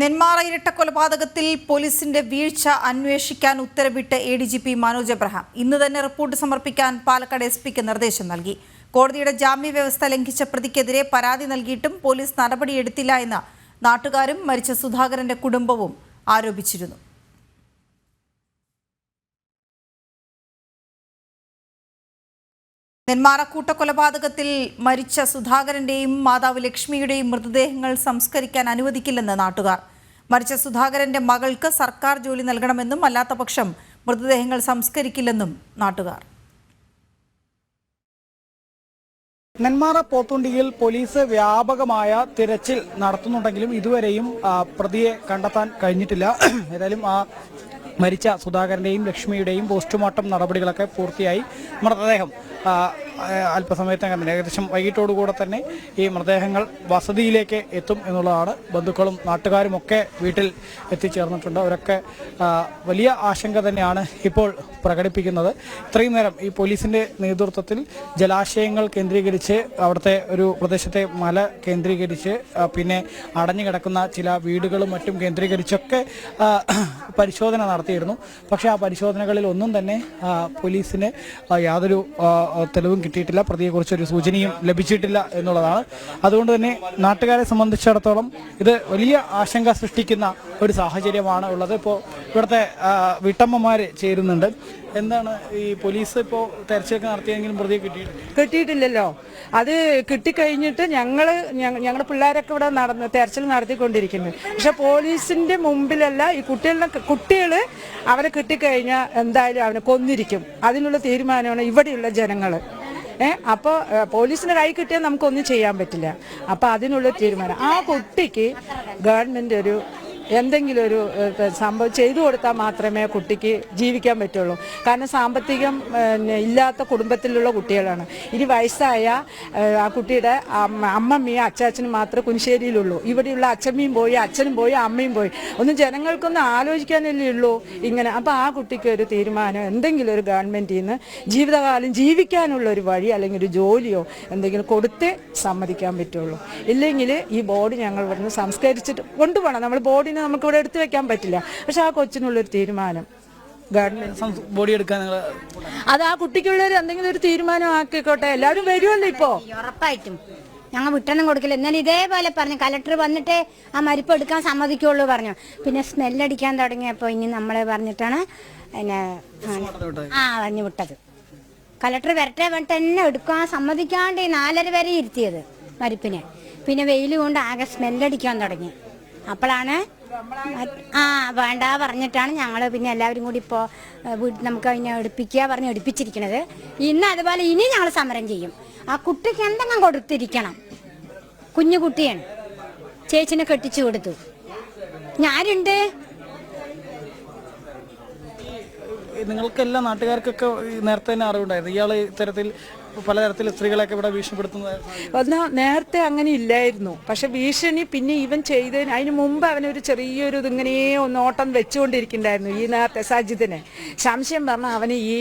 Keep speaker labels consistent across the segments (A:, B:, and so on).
A: നെന്മാറ ഇരട്ടക്കൊലപാതകത്തിൽ പോലീസിന്റെ വീഴ്ച അന്വേഷിക്കാൻ ഉത്തരവിട്ട് A D G P Manoj Abraham. ഇന്ന് തന്നെ റിപ്പോർട്ട് സമർപ്പിക്കാൻ പാലക്കാട് എസ് പിക്ക് നിർദ്ദേശം നൽകി. കോടതിയുടെ ജാമ്യ വ്യവസ്ഥ ലംഘിച്ച പ്രതിക്കെതിരെ പരാതി നൽകിയിട്ടും പോലീസ് നടപടിയെടുത്തില്ല എന്ന് നാട്ടുകാരും മരിച്ച സുധാകരന്റെ കുടുംബവും ആരോപിച്ചിരുന്നു. നെന്മാറ കൂട്ടക്കൊലപാതകത്തിൽ മരിച്ച സുധാകരന്റെയും മാതാവ് ലക്ഷ്മിയുടെയും മൃതദേഹങ്ങൾ സംസ്കരിക്കാൻ അനുവദിക്കില്ലെന്ന് നാട്ടുകാർ. മരിച്ച സുധാകരന്റെ മകൾക്ക് സർക്കാർ ജോലി നൽകണമെന്നും അല്ലാത്തപക്ഷം മൃതദേഹങ്ങൾ സംസ്കരിക്കില്ലെന്നും നാട്ടുകാർ.
B: നെന്മാറ പോത്തുണ്ടിയിൽ പോലീസ് വ്യാപകമായ തിരച്ചിൽ നടത്തുന്നുണ്ടെങ്കിലും ഇതുവരെയും പ്രതിയെ കണ്ടെത്താൻ കഴിഞ്ഞിട്ടില്ല. ഏതായാലും ആ മരിച്ച സുധാകരന്റെയും ലക്ഷ്മിയുടെയും പോസ്റ്റ്മോർട്ടം നടപടികളൊക്കെ പൂർത്തിയായി. മൃതദേഹം അല്പസമയത്തകം തന്നെ ഏകദേശം വൈകിട്ടോടുകൂടെ തന്നെ ഈ മൃതദേഹങ്ങൾ വസതിയിലേക്ക് എത്തും എന്നുള്ളതാണ് ബന്ധുക്കളും നാട്ടുകാരും ഒക്കെ വീട്ടിൽ എത്തിച്ചേർന്നിട്ടുണ്ട്. അവരൊക്കെ വലിയ ആശങ്ക തന്നെയാണ് ഇപ്പോൾ പ്രകടിപ്പിക്കുന്നത്. ഇത്രയും നേരം ഈ പോലീസിന്റെ നേതൃത്വത്തിൽ ജലാശയങ്ങൾ കേന്ദ്രീകരിച്ച് അവിടുത്തെ ഒരു പ്രദേശത്തെ മല കേന്ദ്രീകരിച്ച് പിന്നെ അടഞ്ഞു കിടക്കുന്ന ചില വീടുകളും മറ്റും കേന്ദ്രീകരിച്ചൊക്കെ പരിശോധന നടത്തിയിരുന്നു. പക്ഷേ ആ പരിശോധനകളിൽ ഒന്നും തന്നെ പോലീസിന് യാതൊരു തെളിവും കിട്ടിയിട്ടില്ല. പ്രതിയെക്കുറിച്ച് ഒരു സൂചനയും ലഭിച്ചിട്ടില്ല എന്നുള്ളതാണ്. അതുകൊണ്ട് തന്നെ നാട്ടുകാരെ സംബന്ധിച്ചിടത്തോളം ഇത് വലിയ ആശങ്ക സൃഷ്ടിക്കുന്ന ഒരു സാഹചര്യമാണ് ഉള്ളത്. ഇപ്പോൾ ഇവിടുത്തെ വീട്ടമ്മമാർ ചേരുന്നുണ്ട്. എന്താണ് ഈ പോലീസ് ഇപ്പോൾ തെരച്ചിലൊക്കെ നടത്തിയെങ്കിലും പ്രതിയെ കിട്ടിയിട്ടില്ല?
C: കിട്ടിയിട്ടില്ലല്ലോ. അത് കിട്ടിക്കഴിഞ്ഞിട്ട് ഞങ്ങൾ ഞങ്ങളുടെ പിള്ളേരൊക്കെ ഇവിടെ നടന്ന് തെരച്ചിൽ നടത്തിക്കൊണ്ടിരിക്കുന്നു. പക്ഷെ പോലീസിന്റെ മുമ്പിലല്ല ഈ കുട്ടികളുടെ കുട്ടികൾ അവരെ കിട്ടിക്കഴിഞ്ഞാൽ എന്തായാലും അവനെ കൊന്നിരിക്കും. അതിനുള്ള തീരുമാനമാണ് ഇവിടെയുള്ള ജനങ്ങൾ അപ്പോൾ പോലീസിന് കൈ കിട്ടിയാൽ നമുക്കൊന്നും ചെയ്യാൻ പറ്റില്ല. അപ്പോൾ അതിനുള്ള തീരുമാനം. ആ കുട്ടിക്ക് ഗവൺമെന്റ് ഒരു എന്തെങ്കിലും ഒരു സംഭവം ചെയ്തു കൊടുത്താൽ മാത്രമേ കുട്ടിക്ക് ജീവിക്കാൻ പറ്റുള്ളൂ. കാരണം സാമ്പത്തികം ഇല്ലാത്ത കുടുംബത്തിലുള്ള കുട്ടികളാണ്. ഇനി വയസ്സായ ആ കുട്ടിയുടെ അമ്മ- അമ്മമ്മയും അച്ചാച്ചനും മാത്രമേ കുനിശ്ശേരിയിലുള്ളൂ. ഇവിടെയുള്ള അച്ഛമ്മയും പോയി അച്ഛനും പോയി അമ്മയും പോയി. ഒന്നും ജനങ്ങൾക്കൊന്നും ആലോചിക്കാനല്ലേ ഉള്ളൂ ഇങ്ങനെ. അപ്പോൾ ആ കുട്ടിക്ക് ഒരു തീരുമാനം എന്തെങ്കിലും ഒരു ഗവൺമെന്റിൽ നിന്ന് ജീവിതകാലം ജീവിക്കാനുള്ള ഒരു വഴി അല്ലെങ്കിൽ ഒരു ജോലിയോ എന്തെങ്കിലും കൊടുത്തേ സമ്മതിക്കാൻ പറ്റുള്ളൂ. ഇല്ലെങ്കിൽ ഈ ബോർഡ് ഞങ്ങൾ ഇവിടുന്ന് സംസ്കരിച്ചിട്ട് കൊണ്ടുപോകണം. നമ്മൾ ബോഡിനെ നമുക്ക് ഇവിടെ എടുത്തു വെക്കാൻ പറ്റില്ല. പക്ഷെ ആ കൊച്ചിനുള്ളൊരു തീരുമാനം. ഗവൺമെന്റ്.
B: ബോഡി എടുക്കാൻ നിങ്ങൾ
C: അത് ആ കുട്ടിക്കുള്ള എന്തെങ്കിലും ഒരു തീരുമാനം ആക്കിക്കോട്ടെ എല്ലാവരും വരുമല്ലോ ഇപ്പോ.
D: ഉറപ്പായിട്ടും. ഞങ്ങൾ വിട്ടൊന്നും കൊടുക്കില്ല. എന്നാൽ ഇതേപോലെ പറഞ്ഞു കലക്ടർ വന്നിട്ട് ആ മരിപ്പ് എടുക്കാൻ സമ്മതിക്കുള്ളൂ പറഞ്ഞു. പിന്നെ സ്മെല്ലടിക്കാൻ തുടങ്ങിയപ്പോൾ ഇനി നമ്മളെ പറഞ്ഞിട്ടാണ് പിന്നെ ആ പറഞ്ഞു വിട്ടത്. കലക്ടർ വരട്ടെ വന്നിട്ട് തന്നെ എടുക്കാൻ സമ്മതിക്കാണ്ട് ഈ നാലര വരെ ഇരുത്തിയത് മരിപ്പിനെ. പിന്നെ വെയിൽ കൊണ്ട് ആകെ സ്മെല്ലടിക്കാൻ തുടങ്ങി. അപ്പോഴാണ് ആ വേണ്ട പറഞ്ഞിട്ടാണ് ഞങ്ങൾ പിന്നെ എല്ലാവരും കൂടി ഇപ്പോൾ നമുക്ക് അതിനെ എടുപ്പിക്കുക പറഞ്ഞ് എടുപ്പിച്ചിരിക്കണത്. ഇന്ന് അതുപോലെ ഇനി ഞങ്ങൾ സമരം ചെയ്യും. ആ കുട്ടിക്ക് എന്തെങ്കിലും കൊടുത്തിരിക്കണം. കുഞ്ഞു കുട്ടിയാണ്. ചേച്ചിനെ കെട്ടിച്ചു കൊടുത്തു. ഞാനുണ്ട്.
B: നിങ്ങൾക്ക് എല്ലാ നാട്ടുകാർക്കൊക്കെ നേരത്തെ തന്നെ അറിവുണ്ടായിരുന്നു. ഇയാൾ ഇത്തരത്തിൽ പലതരത്തിൽ സ്ത്രീകളൊക്കെ ഇവിടെ ഭീഷണിപ്പെടുത്തുന്നത്
C: എന്നാ നേരത്തെ അങ്ങനെ ഇല്ലായിരുന്നു. പക്ഷെ ഭീഷണി പിന്നെ ഇവൻ ചെയ്തതിന് അതിന് മുമ്പ് അവനൊരു ചെറിയൊരു ഇതിങ്ങനെ ഒന്ന് ഓട്ടം വെച്ചുകൊണ്ടിരിക്കുന്നുണ്ടായിരുന്നു ഈ നേരത്തെ സജിതിനെ സംശയം പറഞ്ഞാൽ അവന് ഈ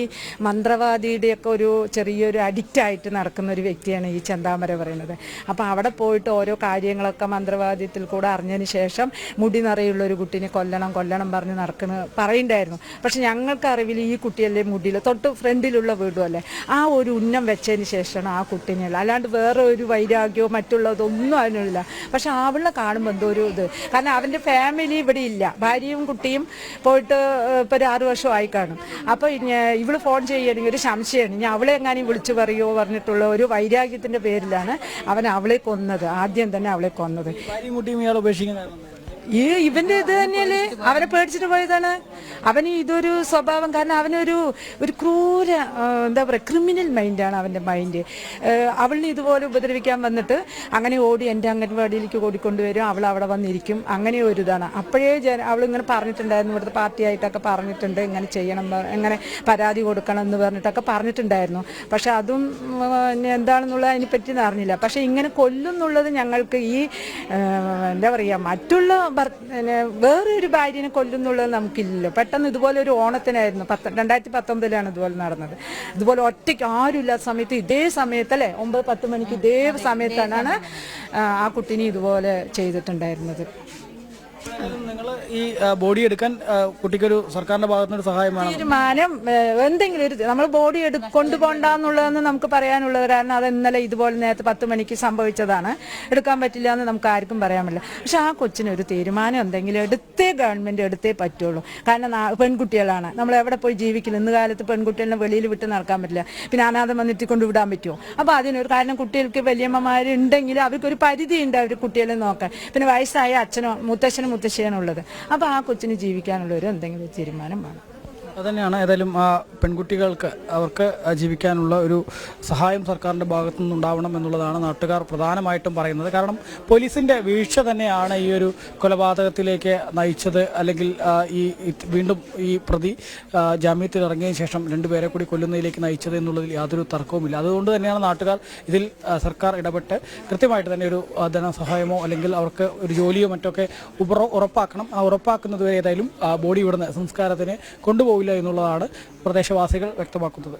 C: മന്ത്രവാദിയുടെയൊക്കെ ഒരു ചെറിയൊരു അഡിക്റ്റ് ആയിട്ട് നടക്കുന്ന ഒരു വ്യക്തിയാണ് ഈ ചന്താമര പറയുന്നത്. അപ്പോൾ അവിടെ പോയിട്ട് ഓരോ കാര്യങ്ങളൊക്കെ മന്ത്രവാദിത്തിൽ കൂടെ അറിഞ്ഞതിന് ശേഷം മുടി നിറയുള്ള ഒരു കുട്ടീനെ കൊല്ലണം കൊല്ലണം പറഞ്ഞ് നടക്കുന്ന പറയുണ്ടായിരുന്നു പക്ഷെ ഞങ്ങൾക്ക് അറിവിൽ ഈ കുട്ടിയല്ലേ മുടിയിൽ തൊട്ട് ഫ്രണ്ടിലുള്ള വീടുമല്ലേ ആ ഒരു ഉന്നം വെച്ചതിന് ശേഷമാണ് ആ കുട്ടീനെയുള്ള. അല്ലാണ്ട് വേറെ ഒരു വൈരാഗ്യമോ മറ്റുള്ളതൊന്നും അതിനുള്ള പക്ഷെ അവളെ കാണുമ്പോൾ എന്തോ ഒരു ഇത്. കാരണം അവന്റെ ഫാമിലി ഇവിടെ ഇല്ല. ഭാര്യയും കുട്ടിയും പോയിട്ട് ഇപ്പോൾ ഒരു ആറ് വർഷമായി കാണും. അപ്പോൾ ഇവൾ ഫോൺ ചെയ്യണമെങ്കിൽ ഒരു സംശയമാണ്. ഇനി അവളെ എങ്ങാനും വിളിച്ചു പറയുമോ പറഞ്ഞിട്ടുള്ള ഒരു വൈരാഗ്യത്തിന്റെ പേരിലാണ് അവൻ അവളെ കൊന്നത്. ആദ്യം തന്നെ അവളെ കൊന്നത്. ഈ ഇവന്റെ ഇത് തന്നെയല്ലേ? അവനെ പേടിച്ചിട്ട് പോയതാണ്. അവന് ഇതൊരു സ്വഭാവം കാരണം അവനൊരു ഒരു ക്രൂര എന്താ പറയുക ക്രിമിനൽ മൈൻഡാണ് അവന്റെ മൈൻഡ്. അവളിനെ ഇതുപോലെ ഉപദ്രവിക്കാൻ വന്നിട്ട് അങ്ങനെ ഓടി എന്റെ അംഗൻവാടിയിലേക്ക് ഓടിക്കൊണ്ടുവരും. അവൾ അവിടെ വന്നിരിക്കും. അങ്ങനെ ഒരു ഇതാണ്. അപ്പോഴേ അവളിങ്ങനെ പറഞ്ഞിട്ടുണ്ടായിരുന്നു. ഇവിടുത്തെ പാർട്ടിയായിട്ടൊക്കെ പറഞ്ഞിട്ടുണ്ട്. ഇങ്ങനെ ചെയ്യണം എങ്ങനെ പരാതി കൊടുക്കണം എന്ന് പറഞ്ഞിട്ടൊക്കെ പറഞ്ഞിട്ടുണ്ടായിരുന്നു. പക്ഷെ അതും എന്താണെന്നുള്ളത് അതിനെപ്പറ്റി അറിഞ്ഞില്ല. പക്ഷെ ഇങ്ങനെ കൊല്ലുന്നുള്ളത് ഞങ്ങൾക്ക് ഈ എന്താ പറയുക മറ്റുള്ള പിന്നെ വേറൊരു ഭാര്യനെ കൊല്ലുന്നുള്ളത് നമുക്കില്ലല്ലോ. പെട്ടെന്ന് ഇതുപോലെ ഒരു ഓണത്തിനായിരുന്നു. പത്ത് രണ്ടായിരത്തി പത്തൊമ്പതിലാണ് ഇതുപോലെ നടന്നത്. ഇതുപോലെ ഒറ്റയ്ക്ക് ആരും ഇല്ലാത്ത സമയത്ത് ഇതേ സമയത്ത് അല്ലേ ഒമ്പത് പത്ത് മണിക്ക് ഇതേ സമയത്താണ് ആ കുട്ടീനെ ഇതുപോലെ ചെയ്തിട്ടുണ്ടായിരുന്നത്.
B: നിങ്ങൾ ഈ ബോഡി എടുക്കാൻ കുട്ടിക്കൊരു സർക്കാരിന്റെ ഭാഗത്തുനിന്ന് ഒരു സഹായം
C: തീരുമാനം എന്തെങ്കിലും ഒരു നമ്മൾ ബോഡി എടു കൊണ്ടുപോകണ്ടെന്നുള്ളതെന്ന് നമുക്ക് പറയാനുള്ളത് കാരണം അത് ഇന്നലെ ഇതുപോലെ നേരത്തെ പത്ത് മണിക്ക് സംഭവിച്ചതാണ്. എടുക്കാൻ പറ്റില്ല എന്ന് നമുക്ക് ആർക്കും പറയാൻ പറ്റില്ല പക്ഷെ ആ കൊച്ചിന് ഒരു തീരുമാനം എന്തെങ്കിലും എടുത്തേ ഗവൺമെന്റ് എടുത്തേ പറ്റുള്ളൂ. കാരണം പെൺകുട്ടികളാണ്. നമ്മൾ എവിടെ പോയി ജീവിക്കുന്നത് ഇന്ന് കാലത്ത് പെൺകുട്ടികളെ വെളിയിൽ വിട്ട് നടക്കാൻ പറ്റില്ല. പിന്നെ അനാഥം വന്നിട്ട് കൊണ്ടുവിടാൻ പറ്റുമോ? അപ്പൊ അതിനൊരു കാരണം കുട്ടികൾക്ക് വലിയമ്മമാരുണ്ടെങ്കിൽ അവർക്കൊരു പരിധിയുണ്ട് അവർ കുട്ടികളെ നോക്കാൻ. പിന്നെ വയസ്സായ അച്ഛനോ മുത്തശ്ശനും മുത്തശ്ശിയാണോ അപ്പോൾ അപ്പൊ ആ കൊച്ചിന് ജീവിക്കാനുള്ള ഒരു എന്തെങ്കിലും തീരുമാനം വേണം.
B: അതുതന്നെയാണ് ഏതായാലും ആ പെൺകുട്ടികൾക്ക് അവർക്ക് ജീവിക്കാനുള്ള ഒരു സഹായം സർക്കാരിന്റെ ഭാഗത്തു നിന്നുണ്ടാവണം എന്നുള്ളതാണ് നാട്ടുകാർ പ്രധാനമായിട്ടും പറയുന്നത്. കാരണം പോലീസിന്റെ വീഴ്ച തന്നെയാണ് ഈ ഒരു കൊലപാതകത്തിലേക്ക് നയിച്ചത്. അല്ലെങ്കിൽ ഈ വീണ്ടും ഈ പ്രതി ജാമ്യത്തിൽ ഇറങ്ങിയതിനു ശേഷം രണ്ടുപേരെ കൂടി കൊല്ലുന്നതിലേക്ക് നയിച്ചത് എന്നുള്ളതിൽ യാതൊരു തർക്കവുമില്ല. അതുകൊണ്ട് തന്നെയാണ് നാട്ടുകാർ ഇതിൽ സർക്കാർ ഇടപെട്ട് കൃത്യമായിട്ട് തന്നെ ഒരു ധനസഹായമോ അല്ലെങ്കിൽ അവർക്ക് ഒരു ജോലിയോ മറ്റൊക്കെ ഉറപ്പാക്കണം. ആ ഉറപ്പാക്കുന്നത് വരെ ഏതായാലും ബോഡി ഇവിടുന്ന് സംസ്കാരത്തിന് കൊണ്ടുപോകില്ല എന്നുള്ളതാണ് പ്രദേശവാസികൾ വ്യക്തമാക്കുന്നത്.